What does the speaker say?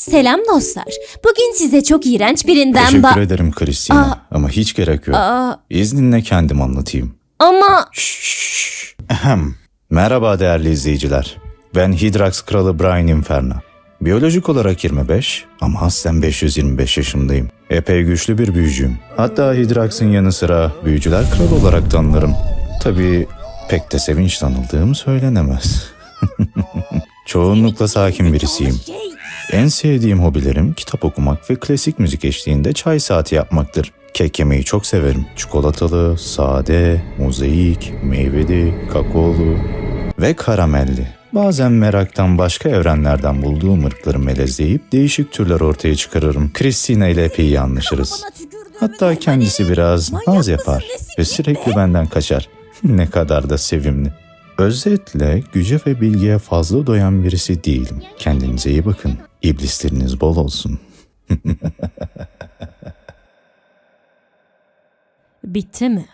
Selam dostlar. Bugün size çok iğrenç birinden Teşekkür ba... ederim Christina Aa. ama hiç gerek yok. Aa, İzninle kendim anlatayım. ama Ahem. Merhaba değerli izleyiciler. Ben Hidrax Kralı Brian Inferno. Biyolojik olarak 25 ama aslen 525 yaşındayım. Epey güçlü bir büyücüyüm. Hatta Hidrax'ın yanı sıra büyücüler kralı olarak tanınırım. Tabii pek de sevinçle anıldığım söylenemez. Çoğunlukla sakin birisiyim. En sevdiğim hobilerim kitap okumak ve klasik müzik eşliğinde çay saati yapmaktır. Kek yemeyi çok severim. Çikolatalı, sade, mozaik, meyveli, kakaolu ve karamelli. Bazen meraktan başka evrenlerden bulduğum ırkları melezleyip değişik türler ortaya çıkarırım. Christina ile epey iyi anlaşırız. Hatta kendisi biraz naz yapar ve sürekli benden kaçar. ne kadar da sevimli. Özetle güce ve bilgiye fazla doyan birisi değilim. Kendinize iyi bakın. İblisleriniz bol olsun. bitti mi?